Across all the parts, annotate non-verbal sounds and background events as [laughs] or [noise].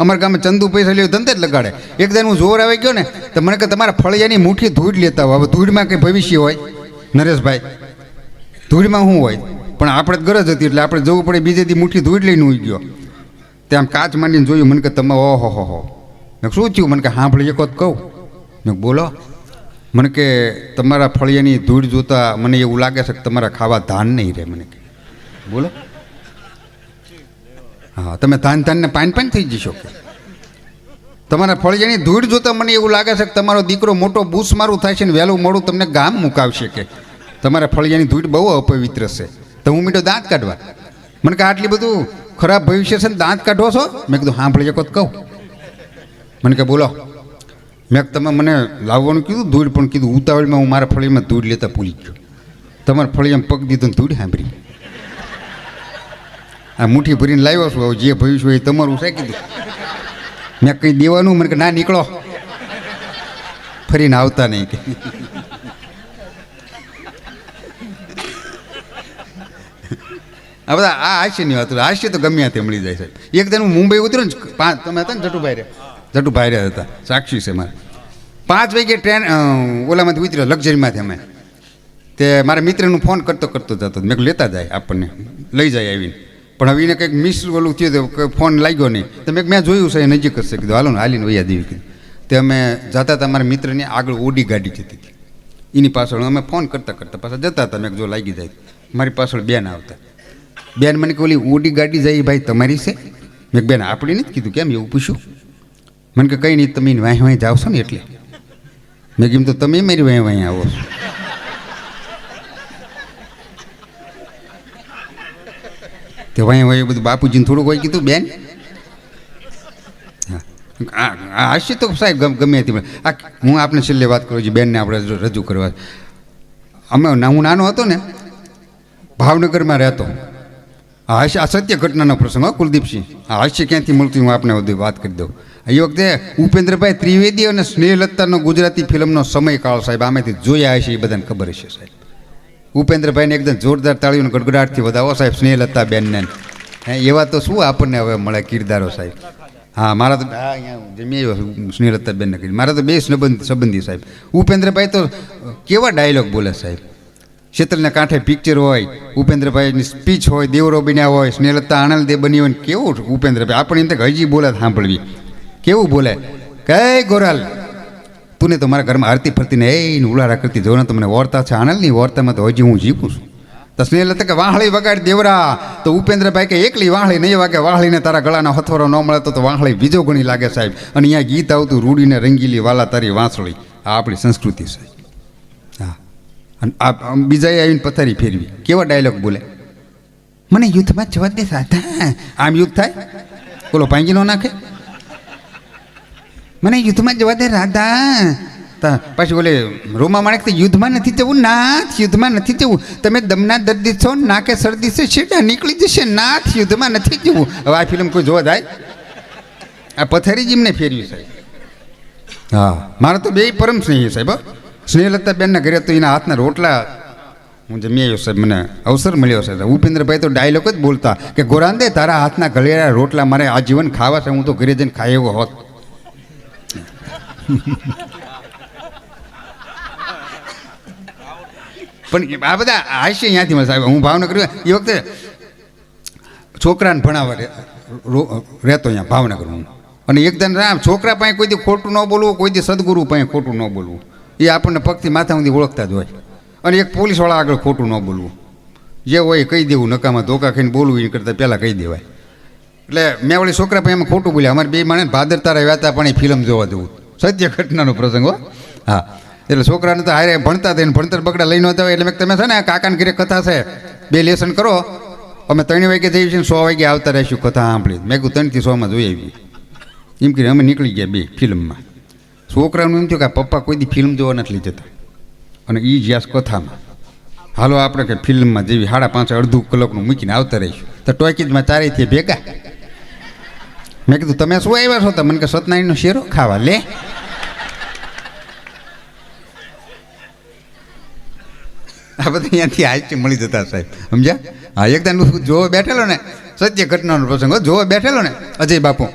અમારા ગામે ચંદુ પૈસા લેવું ધંધે જ લગાડે. એક દાન હું જોર આવી ગયો ને, તો મને કે તમારા ફળિયાની મુઠ્ઠી ધૂળ લેતા હોય હવે ધૂળમાં કંઈ ભવિષ્ય હોય? નરેશભાઈ, ધૂળમાં શું હોય? પણ આપણે ગરજ હતી, એટલે આપણે જવું પડે, બીજે દી મુઠ્ઠી ધૂળ લઈને ઉઈ ગયો. આમ કાચ માંડીને જોયું, મને કે તમે ઓહો હો હો મેં શું થયું? મને કે સાંભળી એક વખત કહું. મેં બોલો. મને કે તમારા ફળિયાની ધૂળ જોતા મને એવું લાગે છે કે તમારા ખાવા ધાન નહીં રહે. મને કે બોલો. હા, તમે ધાન ધાનને પાન પાન થઈ જશો. કે તમારા ફળિયાની ધૂળ જોતા મને એવું લાગે છે કે તમારો દીકરો મોટો બૂસ મારું થાય છે ને વહેલું મોડું તમને ગામ મુકાવશે કે તમારા ફળિયાની ધૂળ બહુ અપવિત્ર છે. તો હું મીઠો દાંત કાઢવા. મને કે આટલી બધું ખરાબ ભવિષ્ય છે ને દાંત કાઢો છો? મેં કીધું સાંભળી એક વખત કહું. મને કે બોલો. મેં તમે મને લાવવાનું કીધું ધૂળ, પણ કીધું ઉતાવળમાં હું મારા ફળીમાં ધૂળ લેતા ભૂલી ગયો. તમારા ફળીમાં પગ દીધો ધૂળ સાંભળી. આ મુઠ્ઠી ભરીને લાવ્યો છું. હવે જે ભવિષ્ય છું એ તમારું છે, કીધું. મેં કંઈ દેવાનું? મને કે, ના, નીકળો. ફરીને આવતા નહીં કે. આ બધા આ હાસ્યની વાત હાસ્ય તો ગમે તે મળી જાય સાહેબ. એક દિન હું મુંબઈ ઉતર્યો ને પાંચ તમે હતા ને જટુભાઈ રે જટુભાઈ રહ્યા હતા. સાક્ષી છે મારે. પાંચ વાગે ટ્રેન ઓલામાંથી ઉતર્યો, લક્ઝરીમાંથી અમે. તે મારા મિત્રનું ફોન કરતો કરતો જતો મેં લેતા જાય આપણને. લઈ જાય આવીને. પણ હવે એને કંઈક મિસ ઓલું થયું હતું ફોન લાગ્યો નહીં. તો મેં જોયું છે નજીક જ છે. કીધું, હાલો ને, હાલીને વૈયા દેવી કીધું. તે અમે જતા હતા, મારા મિત્રની આગળ ઓડી ગાડી જતી હતી. એની પાછળ અમે ફોન કરતાં કરતાં પાછા જતા હતા. મેં જો લાગી જાય. મારી પાછળ બેન આવતા. બેન મને કે ઓલી ઓડી ગાડી જાય ભાઈ તમારી છે? મેં બેન, આપણી નથી. કીધું, કેમ? એવું પૂછ્યું? મને કે કંઈ નહીં, તમે વાંહી વાંહી જાઓ છો ને એટલે. મેં કીધું, તો તમે મારી વાંહી વાંહી આવો છો. તે વાંહી વાંહી બધું બાપુજીને થોડુંક હોય કીધું, બેન. હા. આ તો સાહેબ ગમ- તે આ, હું આપને છેલ્લે વાત કરું છું, બેનને આપણે રજૂ- કરવા. અમે હું નાનો હતો ને, ભાવનગરમાં રહેતો. આ હાસ્ય આ સત્ય ઘટનાનો પ્રસંગ કુલદીપસિંહ. આ હાસ્ય ક્યાંથી મળતું હું આપને બધી વાત કરી દઉં. એ વખતે ઉપેન્દ્રભાઈ ત્રિવેદી અને સ્નેહલતાનો ગુજરાતી ફિલ્મનો સમયકાળ સાહેબ, આમાંથી જોયા હશે, એ બધાને ખબર હશે સાહેબ. ઉપેન્દ્રભાઈને એકદમ જોરદાર તાળીઓને ગડગડાટથી વધાવો સાહેબ સ્નેહલતા બેનને હે, એવા તો શું આપણને હવે મળે કિરદારો સાહેબ? હા, મારા તો હા, અહીંયા જમી સ્નેહલતા બેનને કરી મારા તો બે સંબંધ સંબંધી સાહેબ. ઉપેન્દ્રભાઈ તો કેવા ડાયલોગ બોલે સાહેબ? શેતલને કાંઠે પિક્ચર હોય, ઉપેન્દ્રભાઈની સ્પીચ હોય દેવરો બન્યા હોય, સ્નેહલતા આનંદે બની હોય કેવું ઉપેન્દ્રભાઈ? આપણે એમ હજી બોલે, સાંભળવી. કેવું બોલે? કઈ ગોરાલ તું તો મારા ઘરમાં આરતી ફરતીને એ ને ઉલારા કરતી જો તમને વોરતા છે. આનંદની વોરતામાં તો હજી હું જીવું છું. તો સ્નેહ લતા કે વાહળી વગાડ દેવરા. તો ઉપેન્દ્રભાઈ કે એકલી વાહળી નહીં વાગે, વાહળીને તારા ગળાનો હથોરો ન મળે તો તો વાહળી બીજો ગણી લાગે સાહેબ. અને અહીંયા ગીત આવતું, રૂડીને રંગીલી વાલા તારી વાંસળી. આ આપણી સંસ્કૃતિ છે. હા. અને આ બીજાએ આવીને પથારી ફેરવી. કેવા ડાયલોગ બોલે? મને યુદ્ધમાં જવા દે સાધા. આમ યુદ્ધ થાય? બોલો પાંગીનો ન નાખે? મને યુદ્ધમાં જવા દે રાધા. પાછી બોલે રોમા માણેક તો યુદ્ધમાં નથી જવું. નાથ, યુદ્ધમાં નથી જવું. તમે દમના દર્દી છો ના કે શરદી છે છેડા નીકળી જશે. નાથ, યુદ્ધમાં નથી જવું. હવે આ ફિલ્મ કોઈ જોવા જાય? આ પથારી જીમને ફેર્યું સાહેબ હા, મારો તો બે પરમ સ્નેહી સાહેબ. સ્નેહલતા બેનના ઘરે તો એના હાથના રોટલા હું જમી આવ્યો સાહેબ. મને અવસર મળ્યો સાહેબ ઉપેન્દ્રભાઈ તો ડાયલોગ જ બોલતા કે, ગોરાંદે, તારા હાથના ગળેરા રોટલા મારે આજીવન ખાવા છે. હું તો ઘરે જઈને ખાઈ એવો હોત. પણ આ બધા હાસ્ય ત્યાંથી મળે સાહેબ, હું ભાવનગર એ વખતે છોકરાને ભણાવવા રહેતો અહીંયા ભાવનગર હું અને એકદમ રામ, છોકરા પાસે કોઈ દી ખોટું ન બોલવું, કોઈ દી સદગુરુ પાસે ખોટું ન બોલવું. એ આપણને પગથી માથા સુધી ઓળખતા જ હોય. અને એક પોલીસવાળા આગળ ખોટું ન બોલવું. જે હોય કહી દેવું, નકામાં ધોકા ખાઈને બોલવું એ કરતાં પહેલાં કહી દેવાય. એટલે મેં વળી છોકરા પાસે એમાં ખોટું બોલ્યા. અમારે બે માણે ભાદર તારા આવ્યા હતા પણ એ ફિલ્મ જોવા જવું. સત્ય ઘટનાનો પ્રસંગ હો. હા. એટલે છોકરાને તો હારે ભણતા એને ભણતર બગડા લઈ નહોતા હોય એટલે મેં તમે છે ને કાકાને ઘરે કથા છે. બે લેસન કરો. અમે ત્રણ વાગે જઈએ છીએ સો વાગે આવતા રહીશું કથા સાંભળી મેં કીધું, ત્રણથી સોમાં જોઈ આવી એમ કરીને અમે નીકળી ગયા બે ફિલ્મમાં. છોકરાનું એમ થયું કે પપ્પા કોઈ દી ફિલ્મ જોવા નથી લઈ જતા. અને એ જ્યાસ કથામાં. હાલો, આપણે કે ફિલ્મમાં જેવી સાડા પાંચ અડધું કલાકનું મૂકીને આવતા રહીશું. તો ટોકીજમાં ચારેથી ભેગા. મેં કીધું, તમે શું આવ્યા છો? તો કે, સતનારાયણનો શેરો ખાવા, લે. આ બધા અહીંયાથી હાસ્ય મળી જતા સાહેબ. સમજ્યા? હા એકદમ જોવા બેઠેલો ને, સત્ય ઘટનાનો પ્રસંગ જોવા બેઠેલો ને, અજય બાપુ.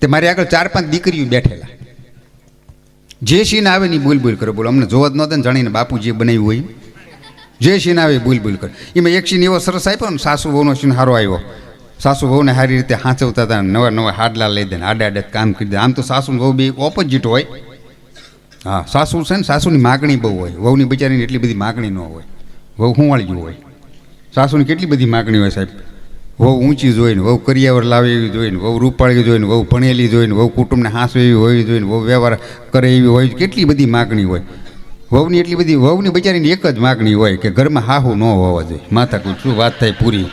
તે મારી આગળ ચાર પાંચ દીકરીઓ બેઠેલા. જે સીન આવે ને બોલ બોલ કરો. બોલો, અમને જોવા જ નહોતા ને જાણીને બાપુ જે બનાવ્યું હોય જે સીન આવે બોલ બોલ કરે. એમાં એક સીન એવો સરસ આપ્યો ને, સાસુ બહુનો સીન સારો આવ્યો. સાસુ વહુને સારી રીતે હાંચવતા હતા નવા નવા હાડલા લઈ દે આડે આડે કામ કરી દે. આમ તો સાસુ વહુ બે ઓપોઝિટ હોય. હા, સાસુ છે ને સાસુની માગણી બહુ હોય. વહુની બિચારીની એટલી બધી માગણી ન હોય. વહુ હુંવાળી હોય. સાસુની કેટલી બધી માગણી હોય સાહેબ? વહુ ઊંચી જોઈને વહુ કરિયાવર લાવે એવી જોઈને વહુ રૂપાળી જોઈને વહુ ભણેલી જોઈને વહુ કુટુંબને હાંસવે એવી હોય જોઈને વહુ વ્યવહાર કરે એવી હોય કેટલી બધી માગણી હોય. વહુની એટલી બધી, વહુની બિચારીની એક જ માગણી હોય કે ઘરમાં હાહુ ન હોવા જોઈએ. માથા કોઈ શું વાત થાય પૂરી.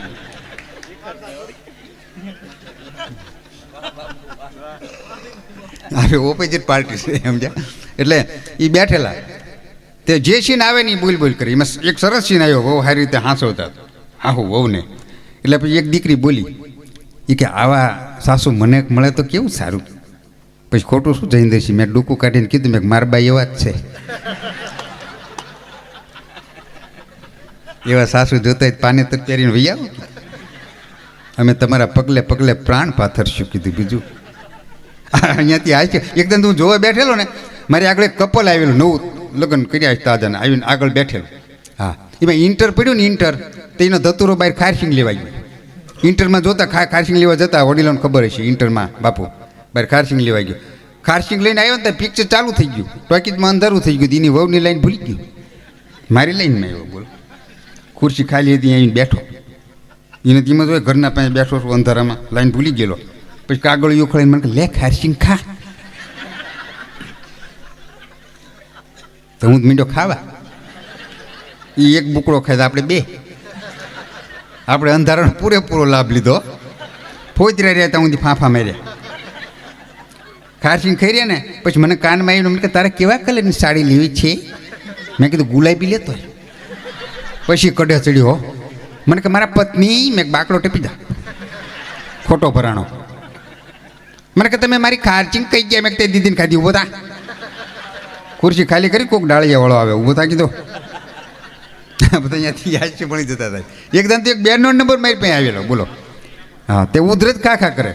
હવે ઓપોઝિટ પાર્ટી છે, સમજ્યા? એટલે એ બેઠેલા. તે જે સીન આવે ને એ બોલ બોલ કરી. એમાં એક સરસ સીન આવ્યો બહુ સારી રીતે હાંસવતા હાહુ વહુને. એટલે પછી એક દીકરી બોલી એ કે આવા સાસુ મને મળે તો કેવું સારું? પછી ખોટું શું જઈને મેં ડૂકું કાઢીને કીધું, મેં મારા બાઈ એવા જ છે. એવા સાસુ જોતા જ પાને તર પહેરીને વહી અમે તમારા પગલે પગલે પ્રાણ પાથરશું, કીધું બીજું. અહીંયાથી આવી છે. એકદમ તું જોવા બેઠેલો ને, મારી આગળ એક કપલ આવેલું, નવું લગ્ન કર્યા તાજાને આવીને આગળ બેઠેલું. હા. એમાં ઇન્ટર પડ્યું ને ઇન્ટર તો એનો ધતુરો બહાર ખારસિંગ લેવા ગયો. ઇન્ટરમાં જોતા ખા ખારસિંગ લેવા જતા વડીલોને ખબર હશે ઇન્ટરમાં બાપુ બહાર ખારસિંગ લેવા ગયો. ખારસિંગ લઈને આવ્યો ને પિક્ચર ચાલુ થઈ ગયું. ટોકીજમાં અંધારું થઈ ગયું, એની વહુની લાઈન ભૂલી ગયું. મારી લાઈનમાં આવ્યો, બોલો. ખુરશી ખાલી હતી આવીને બેઠો. એને ધીમે જોઈએ ઘરના પાસે બેઠો છું, અંધારામાં, લાઈન ભૂલી ગયેલો. પછી કાગળ ઉખડાઈને મને લેખ લે ખારસિંગ ખા. તો હું મીંડો ખાવા. એ એક બુકડો ખાય આપણે બે. આપણે અંધારાનો પૂરેપૂરો લાભ લીધો. ફોતરા રહ્યા ત્યાં સુધી ફાંફા માર્યા. ખારસિંગ ખાઈ રહ્યા ને, પછી મને કાનમાં મને કે તારે કેવા કલરની સાડી લેવી છે? મેં કીધું, ગુલાબી લેતો પછી કડે ચડ્યો. મને કે મારા પત્ની, મેં બાકડો ટેપી દા. ખોટો ભરાણો. મને કે તમે મારી ખાર્ચિંગ કઈ ગયા, મેં કે તે દીદીને ખાધી, ઊભો થા. ખુરશી ખાલી કરી, કોક ડાળીયા વાળો આવે, ઊભો થા કીધો. બધા અહીંયાથી હાસ્ય ભણી જતા હતા એકદમ તો એક બેનનો નંબર મારી પાસે આવેલો, બોલો. હા, તે ઉધરત ખા ખા કરે.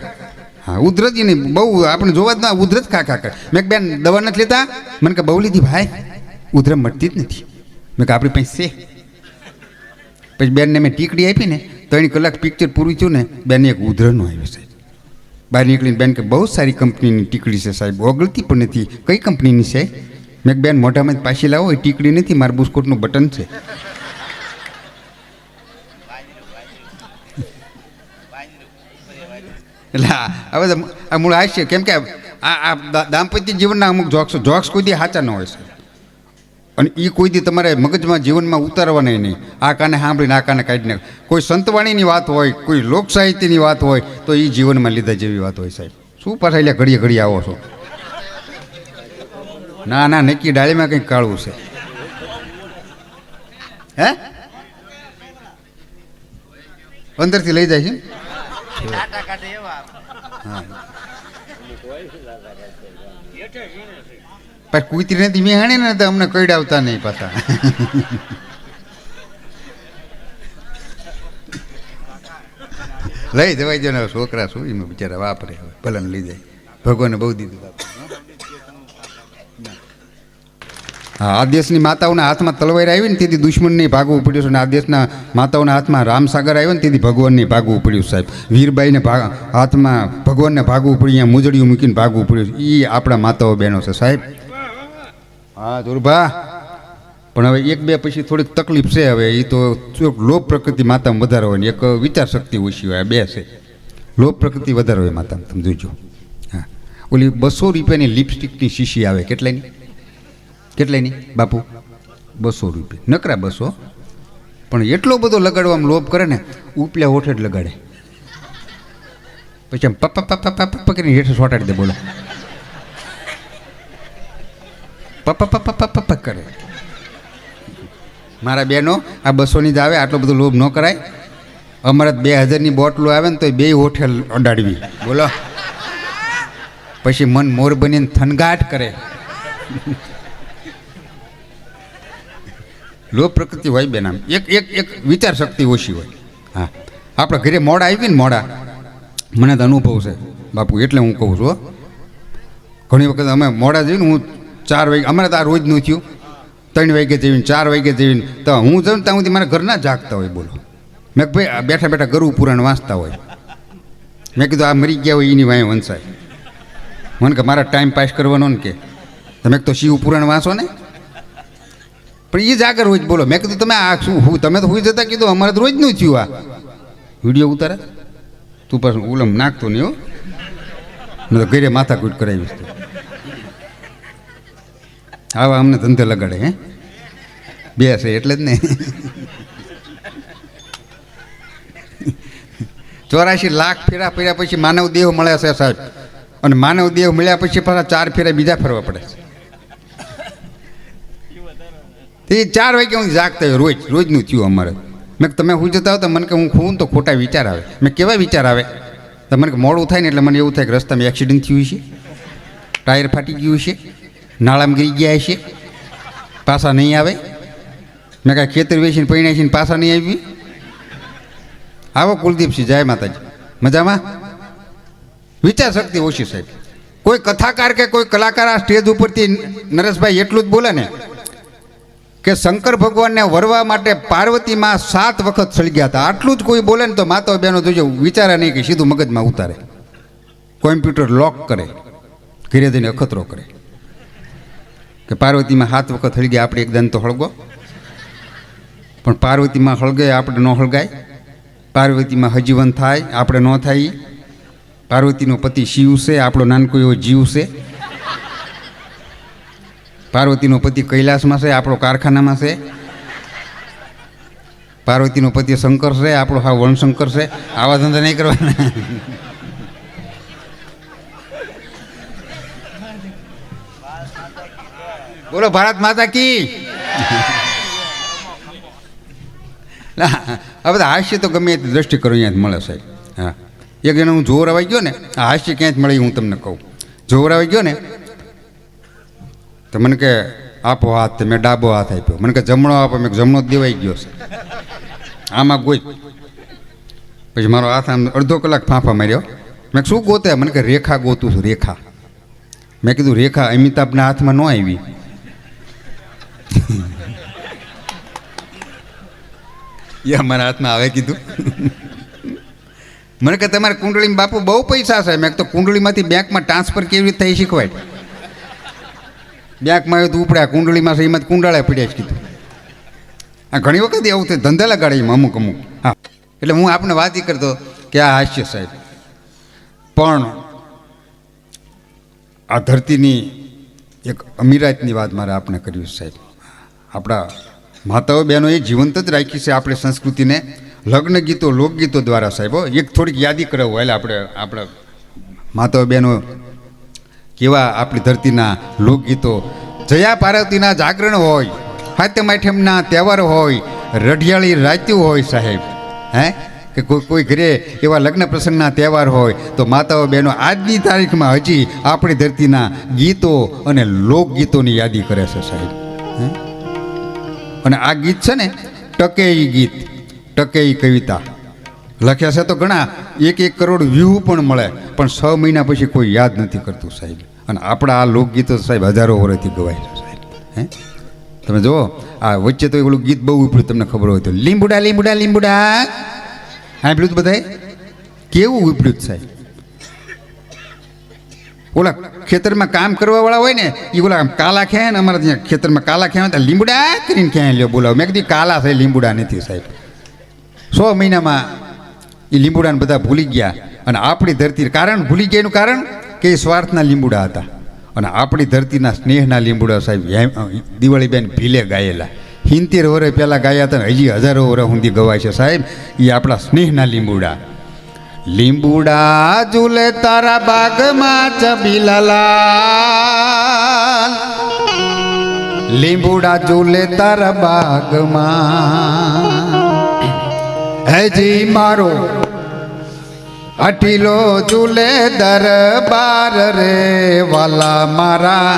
હા, ઉધરત નહીં, બહુ આપણે જોવા જ ના, ઉધરત ખા ખા કરે. મેં બેન, દવા નથી લેતા? મને કે, બહુ લીધી ભાઈ, ઉધરત મટતી જ નથી. મેં કે, આપણી પાસે છે. પછી બેનને મેં ટીકડી આપી ને ત્રણ કલાક પિક્ચર પૂરું થયું ને, બેન એક ઉધરનું આવ્યું સાહેબ. બહાર નીકળીને બેન કે બહુ સારી કંપનીની ટીકડી છે સાહેબ. ઓગળતી પણ નથી. કઈ કંપનીની છે? મેં બેન, મોઢામાં પાછી લાવો, એ ટીકડી નથી, મારા બુસ્કોટનું બટન છે. એટલે હવે તો આ મૂળ હાસ્ય. કેમ કે આ દાંપત્ય જીવનના અમુક જોક્સ જોક્સ કોઈ સાચા ન હોય છે અને એ કોઈ દી તમારે મગજમાં જીવનમાં ઉતારવાના નહીં. આ કાને સાંભળીને, આ કાને કાઢીને. કોઈ સંતવાણીની વાત હોય, કોઈ લોક સાહિત્યની વાત હોય, તો એ જીવનમાં લીધા જેવી વાત હોય સાહેબ. શું પાછા એટલે ઘડીએ ઘડીએ આવો છો? ના ના, નક્કી ડાળીમાં કંઈક કાળવું છે. હે? અંદરથી લઈ જાય છે? પણ કૂતરીને ધીમે હાણે ને તો અમને કઈડાવતા નહીં પાછા. લઈ જવાય જો હવે છોકરા શું એમાં બિચારા વાપરે હવે ભલન લઈ જાય. ભગવાને બહુ દીધું હા, આ દેશની માતાઓના હાથમાં તલવાર આવી ને તેથી દુશ્મનને ભાગવું પડ્યું છે અને આ દેશના માતાઓના હાથમાં રામસાગર આવ્યો ને તેથી ભગવાનને ભાગવું પડ્યું સાહેબ. વીરબાઈને ભાગ હાથમાં ભગવાનને ભાગવું પડ્યું, અહીંયા મુજડિયું મૂકીને ભાગવું પડ્યું એ આપણા માતાઓ બહેનો છે સાહેબ. હા ધુરભા પણ હવે એક બે પછી થોડીક તકલીફ છે હવે. એ તો લોભ પ્રકૃતિ માતામાં વધારે હોય ને એક વિચાર શક્તિ ઓછી હોય બે છે. લોભ પ્રકૃતિ વધારે હોય માતામાં, તમે જોજો. હા. ઓલી બસો રૂપિયાની લિપસ્ટિકની શીશી આવે કેટલાની કેટલાની બાપુ? બસો રૂપિયા. નકરા બસો. પણ એટલો બધો લગાડવામાં લોભ કરે ને ઉપલ્યા હોઠે જ લગાડે. પછી આમ પપ્પા પપ્પા પપ્પા કરીને હેઠે સોટાડી દે બોલો. પપ્પા પપ્પા પપ્પા પપ્પા કરે. મારા બહેનો આ બસોની જ આવે, આટલો બધો લોભ ન કરાય. અમારા બે હજારની બોટલો આવે ને તો બે હોઠેલ અડાડવી. બોલો. પછી મન મોર બનીને થનગાટ કરે. લોભ પ્રકૃતિ હોય બેન આમ. એક એક એક વિચાર શક્તિ ઓછી હોય. હા. આપણે ઘરે મોડા આવી ને મોડા. મને તો અનુભવ છે. બાપુ, એટલે હું કહું છું. ઘણી વખત અમે મોડા જઈને હું ચાર વાગે અમારે તો આ રોજનું થયું. ત્રણ વાગે જઈને, ચાર વાગે જઈને. તો હું જાઉં ત્યાં સુધી મારા ઘરના જાગતા હોય બોલો. મેં ભાઈ બેઠા બેઠા ગરુ પુરાણ વાંચતા હોય. મેં કીધું, આ મરી ગયા હોય એની વાંહે વંચાય મને કે, મારા ટાઈમ પાસ કરવાનો ને કે. તમે તો શિવ પુરાણ વાંચો ને. પણ એ જાગર રોજ બોલો. મેં કીધું, તમે આ શું હું, તમે તો હું જતા કીધું, અમારે તો રોજનું થયું આ. વીડિયો ઉતારે. તું પાછું ઉલમ નાખતો નહીં હો. મેં તો ઘરે માથાકૂટ કરાવીશ તો. આવા અમને ધંધે લગાડે, હે? બેસે એટલે જ ને. ચોરાશી લાખ ફેરા ફેર્યા પછી માનવ દેહ મળે છે સાહેબ. અને માનવ દેહ મળ્યા પછી પાછા ચાર ફેરા બીજા ફરવા પડે છે. એ ચાર વાગે હું જાગતા હોય, રોજ, રોજનું થયું અમારે. મેં તમે હું જતા હો તો મને કે હું ખૂન તો ખોટા વિચાર આવે. મેં કેવા વિચાર આવે? તો મને મોડું થાય ને એટલે મને એવું થાય કે રસ્તામાં એક્સિડન્ટ થયું છે ટાયર ફાટી ગયું છે નાળામાં ગઈ ગયા છે. પાછા નહીં આવે. મેં કાંઈ ખેતર વેચીને પૈણા છે પાછા નહીં આવી. આવો કુલદીપસિંહ, જય માતાજી. મજામાં? વિચાર શક્તિ ઓછી સાહેબ. કોઈ કથાકાર કે કોઈ કલાકાર આ સ્ટેજ ઉપરથી નરેશભાઈ એટલું જ બોલે ને કે શંકર ભગવાનને વરવા માટે પાર્વતીમાં સાત વખત સળગ્યા હતા. આટલું જ કોઈ બોલે ને તો માતા બહેનો જોજો વિચારે નહીં કે સીધું મગજમાં ઉતારે. કોમ્પ્યુટર લોક કરે. ઘરે જઈને અખતરો કરે. કે પાર્વતીમાં સાત વખત હળગે, આપણે એકદમ તો હળગો. પણ પાર્વતીમાં હળગે, આપણે ન હળગાય. પાર્વતીમાં હજીવન થાય, આપણે ન થાય. પાર્વતીનો પતિ શિવ છે, આપણો નાનકો એવો જીવ છે. પાર્વતીનો પતિ કૈલાસમાં છે, આપણો કારખાનામાં છે. પાર્વતીનો પતિ શંકર છે, આપણો હા વણશંકર છે. આવા ધંધા નહીં કરવાના. બોલો ભારત માતા કી? ના, આ બધા હાસ્ય તો ગમે તે દ્રષ્ટિ કરો અહીંયા મળે સાહેબ. હા. એક જણા હું જોર આવી ગયો ને આ હાસ્ય ક્યાંય જ મળે હું તમને કહું. જોર આવી ગયો ને તો મને કે આપો હાથ મેં ડાબો હાથ આપ્યો. મને કે જમણો આપો. મેં જમણો દેવાઈ ગયો છે. આમાં ગોઈ પછી મારો હાથ આમ અડધો કલાક ફાંફા માર્યો. મેં શું ગોતે? મને કે રેખા ગોતું છું રેખા. મેં કીધું રેખા અમિતાભના હાથમાં ન આવી. [laughs] એ અમારા હાથમાં આવે કીધું. મને કે તમારે કુંડળીમાં બાપુ બહુ પૈસા છે. મેં તો કુંડળીમાંથી બેંકમાં ટ્રાન્સફર કેવી રીતે થઈ શીખવાય? બેંકમાં આવ્યું તો ઉપડ્યા, કુંડળીમાં છે, એમાં કુંડાળા પીડ્યા જ કીધું. આ ઘણી વખત એવું થાય, ધંધા લગાડે અમુક અમુક. હા. એટલે હું આપને વાત એ કરતો કે આ હાસ્ય સાહેબ. પણ આ ધરતીની એક અમીરાતની વાત મારે આપને કરવી સાહેબ. આપણા માતાઓ બહેનો એ જીવંત જ રાખી છે આપણી સંસ્કૃતિને. લગ્ન ગીતો લોકગીતો દ્વારા સાહેબ. એક થોડીક યાદી કરાવું એટલે આપણે, આપણા માતાઓ બહેનો કેવા આપણી ધરતીના લોકગીતો જયા પાર્વતીના જાગરણ હોય, હાથે માઠેમના તહેવાર હોય, રઢિયાળી રાત્યું હોય સાહેબ, હે? કે કોઈ કોઈ ઘરે એવા લગ્ન પ્રસંગના તહેવાર હોય, તો માતાઓ બહેનો આજની તારીખમાં હજી આપણી ધરતીના ગીતો અને લોકગીતોની યાદી કરે છે સાહેબ, હે? અને આ ગીત છે ને ટકે ગીત ટકે કવિતા. લખ્યા છે તો ઘણા, એક એક કરોડ વ્યૂ પણ મળે, પણ છ મહિના પછી કોઈ યાદ નથી કરતું સાહેબ. અને આપણા આ લોકગીતો સાહેબ હજારો વર્ષથી ગવાય છે સાહેબ. હે? તમે જુઓ, આ વચ્ચે તો એવડું ગીત બહુ ઉપડ્યું તમને ખબર હોય તો, લીંબુડા લીંબુડા લીંબુડા. હા તો બધાએ? કેવું ઉપડ્યું સાહેબ? ઓલા, ખેતરમાં કામ કરવા વાળા હોય ને એ ઓલા કાલા ખેયા ને અમારા ત્યાં ખેતરમાં કાલા ખેયા લીંબુડા કરીને ક્યાંય લ્યો બોલાવો. મેં કીધું, કાલા છે, લીંબુડા નથી સાહેબ. સો મહિનામાં એ લીંબુડાને બધા ભૂલી ગયા અને આપણી ધરતી, કારણ ભૂલી ગયા એનું કારણ કે એ સ્વાર્થના લીંબુડા હતા. અને આપણી ધરતીના સ્નેહના લીંબુડા સાહેબ દિવાળીબેન ભીલે ગાયેલા. હિંતેર વર્ષ પહેલાં ગાયા હતા હજી હજારો વર્ષ સુધી ગવાય છે સાહેબ એ આપણા સ્નેહના લીંબુડા. લીંબુડા ઝૂલે તારા બાગમાં ચબીલાલાલ. લીંબુડા ઝૂલે તારા બાગમાં. હેજી મારો, અઠીલો ઝૂલે દરબાર રે વાલા મારા.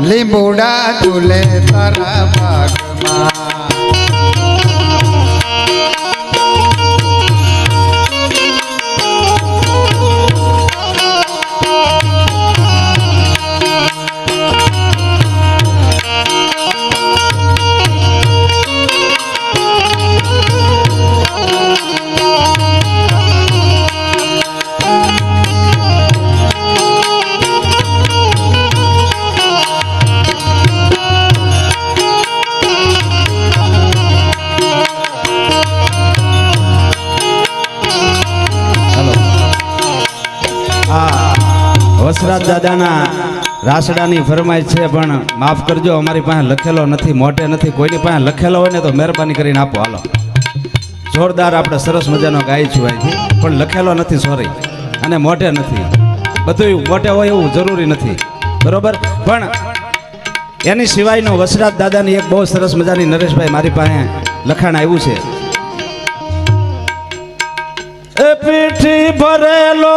લીંબુડા ઝૂલે તારા બાગમાં. દાદાના રાસડાની ફરમાઈશ છે, પણ માફ કરજો, અમારી પાસે લખેલો નથી મોટે નથી, કોઈની પાસે લખેલો હોય ને તો મહેરબાની કરીને આપો, હાલો. જોરદાર આપણે સરસ મજાનો ગાય છું અહીંથી પણ લખેલો નથી સોરી અને મોટે નથી. બધું મોટે હોય એવું જરૂરી નથી. બરોબર? પણ એની સિવાયનો વસરાજ દાદાની એક બહુ સરસ મજાની નરેશભાઈ મારી પાસે લખાણ આવ્યું છે. પીઠી ભરેલો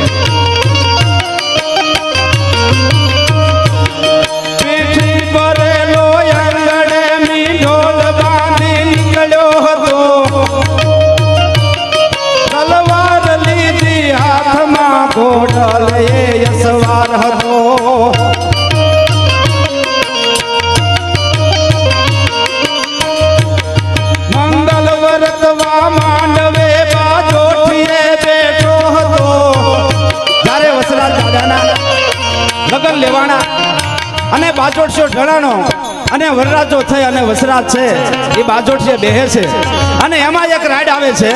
લેવાના. અને બાજોડશો ઢળાનો અને વરરાજો થઈ અને વસરાજ છે. એ બાજોઠિયે બેહે છે. અને એમાં એક રાઈડ આવે છે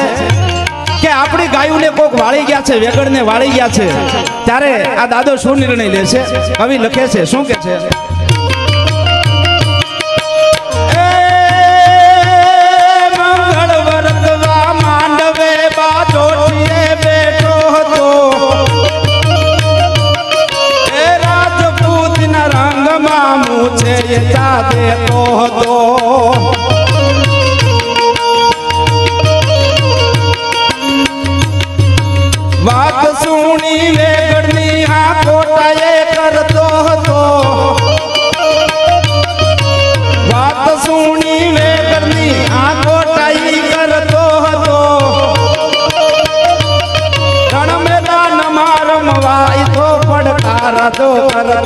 કે આપણી ગાયોને કોક વાળી ગયા છે વેગડને વાળી ગયા છે. ત્યારે આ દાદો શું નિર્ણય લે છે? કવિ લખે છે, શું કે છે? યથા દેતો હતો વાત સુણી વેગડની આ કોટાએ કરતો હતો. વાત સુણી વેગડની આ કોટાઈ કરતો હતો. રણ મેદાનમાં રમવાય તો પડકાર તો કરતો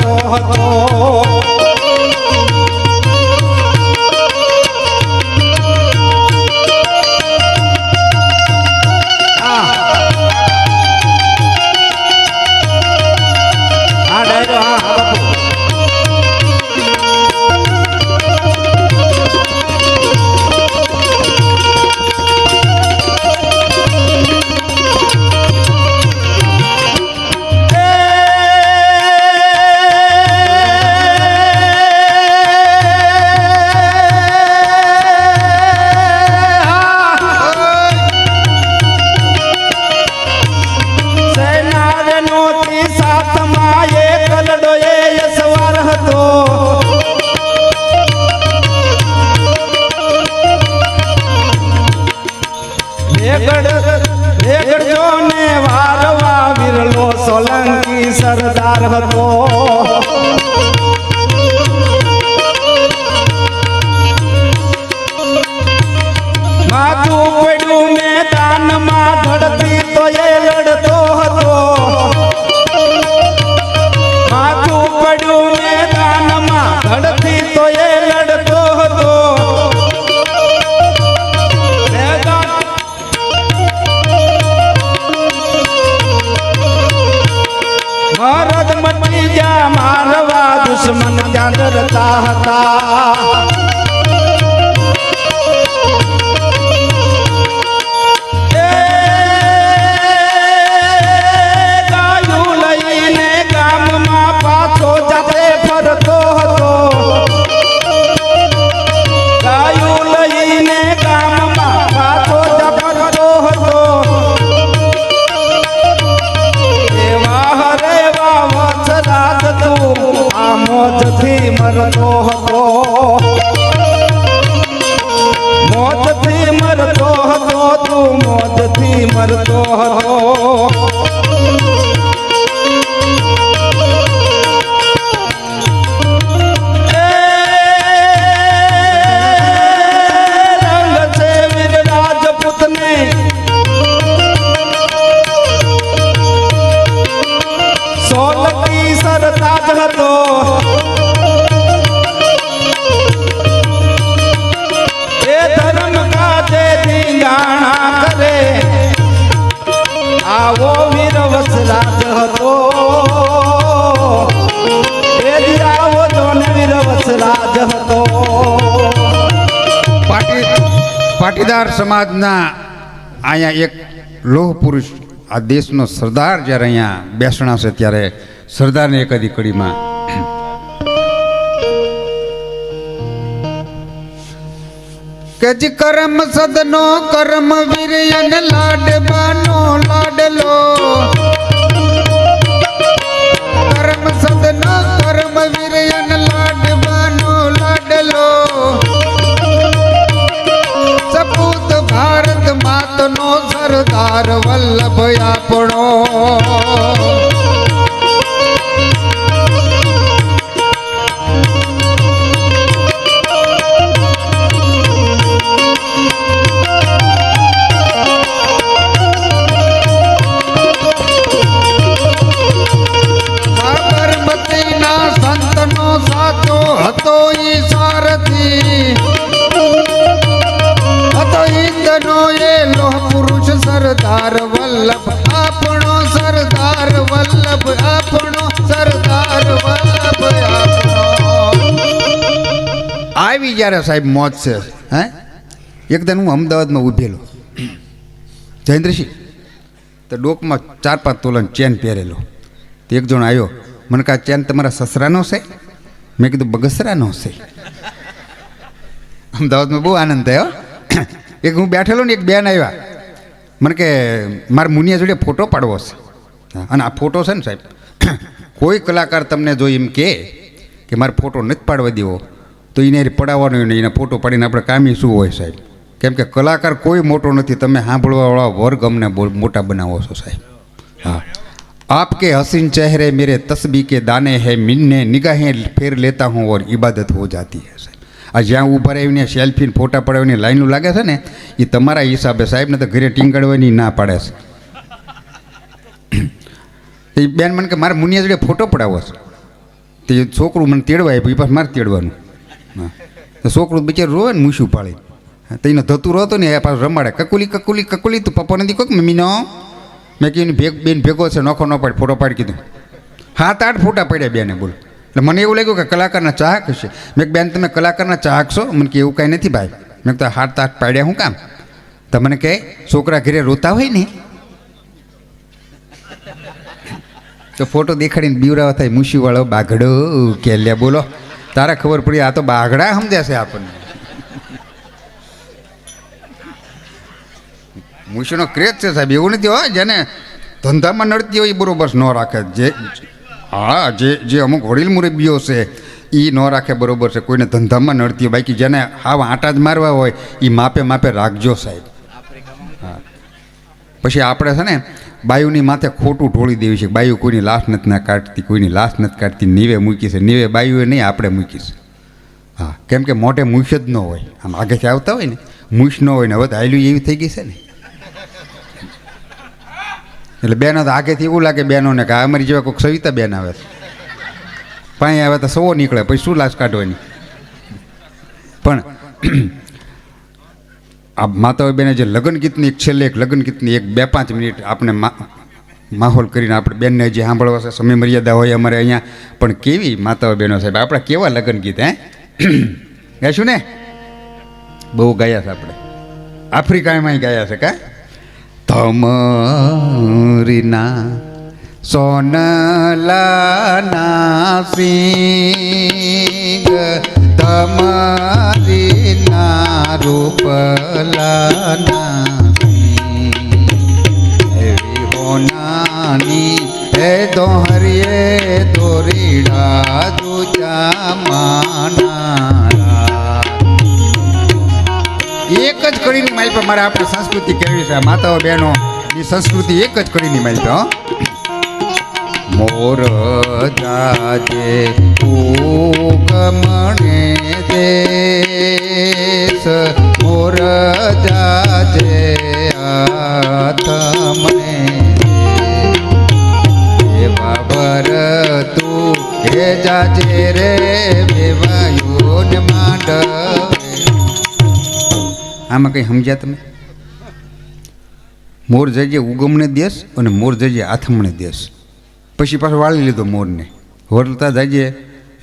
ડરતા હતા પાટીદાર સમાજના અહીંયા એક લોહ પુરુષ, આ દેશનો સરદાર જ્યારે અહીંયા બેસણા છે ત્યારે સરદારને એક અધી કડીમાં. કે જ કરમ સદનો કરમ વીરયન લાડબાનો લાડલો. આવી જ્યારે સાહેબ મોત છે, હે? એકદમ હું અમદાવાદમાં ઊભેલો. જયેન્દ્રસિંહ તો ડોકમાં ચાર પાંચ તોલન ચેન પહેરેલો. તો એક જણ આવ્યો મને કહા ચેન તમારા સસરાનો છે? મેં કીધું, બગસરાનો છે. અમદાવાદમાં બહુ આનંદ થયો. એક હું બેઠેલો ને એક બેન આવ્યા. મને કે, મારા મુનિયા જોડે ફોટો પાડવો છે. અને આ ફોટો છે ને સાહેબ, કોઈ કલાકાર તમને જો એમ કહે કે મારે ફોટો નથી પાડવા દેવો તો એને પડાવવાનો નહીં એના ફોટો પાડીને આપણે કામી શું હોય સાહેબ? કેમ કે કલાકાર કોઈ મોટો નથી, તમે સાંભળવાવાળા વર્ગ અમને મોટા બનાવો છો સાહેબ. હા. આપ કે હસીન ચહેરે મેરે તસબી કે દાને હે, મિનને નિગાહે ફેર લેતા હું ઓર ઇબાદત હો જાતી હે સાહેબ. આ જ્યાં ઊભા રહીને સેલ્ફીને ફોટા પડાવીને લાઈનો લાગે છે ને એ તમારા હિસાબે સાહેબને તો ઘરે ટીંગાડવાની ના પાડે છે. એ બેન મને કે, મારે મુનિયા જોડે ફોટો પડાવવો છે. તે છોકરું મને તેડવા આપ્યું એ પાછું મારે તેડવાનું. છોકરું બિચારું રોવે ને મૂસ્યું પાળી. હા, તો એને ધતું રહતો ને એ પાછું રમાડે. કકુલી કકુલી કકુલી તું પપ્પા નથી કહો મમ્મીનો મેં કીધું ભેગ બેન ભેગો છે નોખો ન પાડ ફોટો પાડી કીધું. હાથ આઠ ફોટા પડ્યા બેને બોલ. એટલે મને એવું લાગ્યું કે કલાકારના ચાહક હશે. મેં બેન તમે કલાકારના ચાહક છો? મને કે એવું કાંઈ નથી ભાઈ. મેં તો હાથ આઠ પાડ્યા હું કામ? તો મને કહે છોકરા ઘરે રોતા હોય ને? તો ફોટો દેખાડીને બીવરાવા થાય મૂછીવાળો બાઘડો કે લે બોલો. તારે ખબર પડી, આ તો બાઘડા સમજાશે આપણને. મુશીનો ક્રેજ છે સાહેબ, એવું નથી હોય, જેને ધંધામાં નડતી હોય એ બરોબર ન રાખે. જે, હા, જે જે અમુક વડીલ મુરબીઓ છે એ ન રાખે બરોબર છે. કોઈને ધંધામાં નડતી હોય, બાકી જેને હાવ આંટા જ મારવા હોય એ માપે માપે રાખજો સાહેબ. હા. પછી આપણે છે ને બાયુની માથે ખોટું ઢોળી દેવી છે બાયુ કોઈની લાશ નથી ના કાઢતી, કોઈની લાશ નથી કાઢતી, નીવે મૂકી છે. નીવે બાયુએ નહીં, આપણે મૂકી હા, કેમ કે મોઢે મૂછ જ ન હોય. આમ આગેથી આવતા હોય ને, મૂછ ન હોય ને, હવે તો એવી થઈ ગઈ છે ને. એટલે બેનો તો આગેથી એવું લાગે બહેનોને કે અમારી જેવા કોઈક સવિતા બેન આવે છે. પાણી આવે તો સવો નીકળે, પછી શું લાશ કાઢવાની? પણ આ માતાઓ બેને જે લગ્ન ગીતની એક છેલ્લે એક લગ્ન ગીતની એક બે પાંચ મિનિટ આપણે માહોલ કરીને આપણે બેનને જે સાંભળવા છે સમય મર્યાદા હોય અમારે અહીંયા. પણ કેવી માતાઓ બહેનો સાહેબ? આપણા કેવા લગ્ન ગીત, હે? [clears throat] ગાઈશું ને? બહુ ગાયા છે આપણે. આફ્રિકામાં ગાયા છે કા? તમરીના સોનલાના સિંગ તમારીના સિંગ એવી હોનાની હે દોહરીએ દોરીડા દુજા માનારા. એક જ કડીની માઇલ પર મારે આપણી સંસ્કૃતિ કેવી છે? માતાઓ બહેનો એ સંસ્કૃતિ એક જ કડીની માઇલ પર, હો. મોર જાજે ઉગમણે દેશ, મોર જાજે આતમને એવા બર તું હે જાજે રે વેવાયોન માંડવે. આમાં કંઈ સમજ્યા તમે? મોર જજે ઉગમને દેશ અને મોર જજે આથમણે દેશ. પછી પાછો વાળી લીધો મોરને. વરલતા જઈએ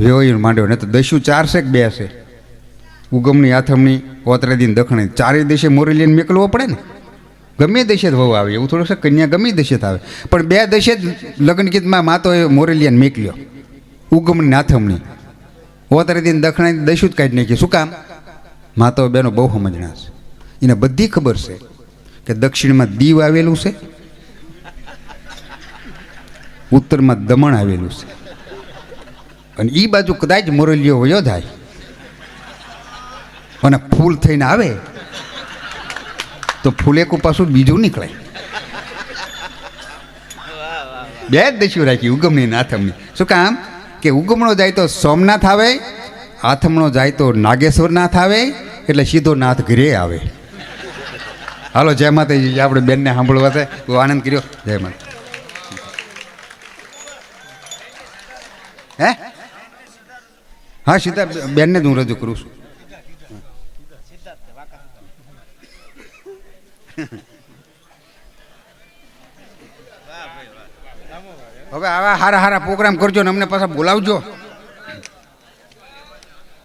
વેવાઈને માંડ્યો ને તો દસ્યું ચાર છે કે બે છે. ઉગમની આથમણી ઓતરેદીન દખણે. ચારેય દેશે મોરેલિયન મેકલવો પડે ને? ગમે દેશે વહુ આવે, એવું થોડું છે કન્યા ગમે દેશે આવે. પણ બે દેશે જ લગ્ન ગીતમાં માતો એ મોરેલિયન મેકલ્યો. ઉગમની આથમણી. ઓતરેદીન દખણી દસ્યું જ કાઢી નાખ્યું. શું કામ? માતો બેનો બહુ સમજણા છે. એને બધી ખબર છે કે દક્ષિણમાં દીવ આવેલું છે ઉત્તરમાં દમણ આવેલું છે. અને એ બાજુ કદાચ મોરલીઓ વયો થાય અને ફૂલ થઈને આવે, તો ફૂલેકું પાછું બીજું નીકળે. બે જ દસ્યું રાખી, ઉગમની ને આથમની. શું કામ? કે ઉગમણો જાય તો સોમનાથ આવે, આથમણો જાય તો નાગેશ્વરનાથ આવે, એટલે સીધો નાથ ઘરે આવે. હાલો, જય માતાજી. આપણે બેનને સાંભળવા છે. આનંદ કર્યો. જય માતા હે? હા, સીધા બેનને જ હું રજૂ કરું છું. હવે આવા હારા હારા પ્રોગ્રામ કરજો ને અમને પાછા બોલાવજો.